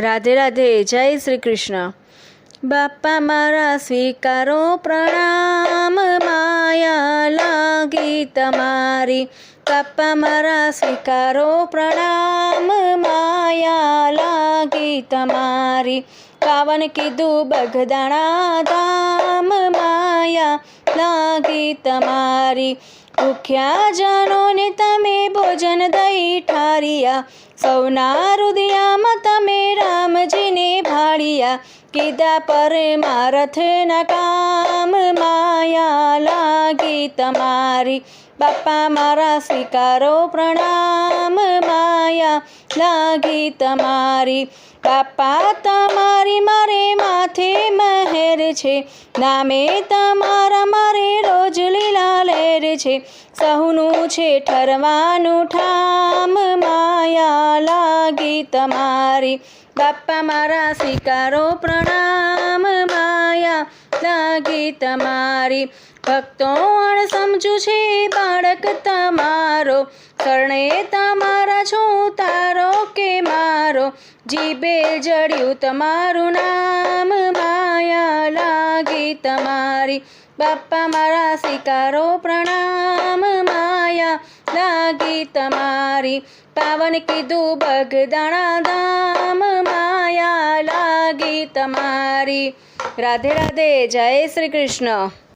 રાધે રાધે, જય શ્રી કૃષ્ણ. બાપા મારા, સ્વીકારો પ્રણામ. માયા લાગી તમારી. બાપા મારા, સ્વીકારો પ્રણામ. માયા લાગી તમારી. કાવન કીધું, બગદાણા ધામ. માયા લાગી તમારી. ભૂખ્યા જનોને તમે ભોજન દઈ ઠારિયા. સૌના હૃદયામાં તમે કીધા પર મારથના કામ માયા લાગી તમારી. બાપા મારા સ્વીકારો પ્રણામ માયા લાગી તમારી. બાપા તમારી મારે માથે મહેર છે. નામે તમારા મારે રોજ લીલા લહેર છે. સહુનું છે ઠરવાનું ઠામ માયા લાગી તમારી. બાપા મારા સ્વીકારો પ્રણામ માયા. લાગી તમારી ભક્તો અણ સમજુ છે બાળક તમારો. શરણે તમારા છું તારો કે મારો. જીભે જડ્યું તમારું નામ માયા. લાગી તમારી બાપા મારા સ્વીકારો પ્રણામ માયા. લાગી તમારી પાવન કીધું બગદાણા ધામ માયા લાગી તમારી. રાધે રાધે જય શ્રી કૃષ્ણ.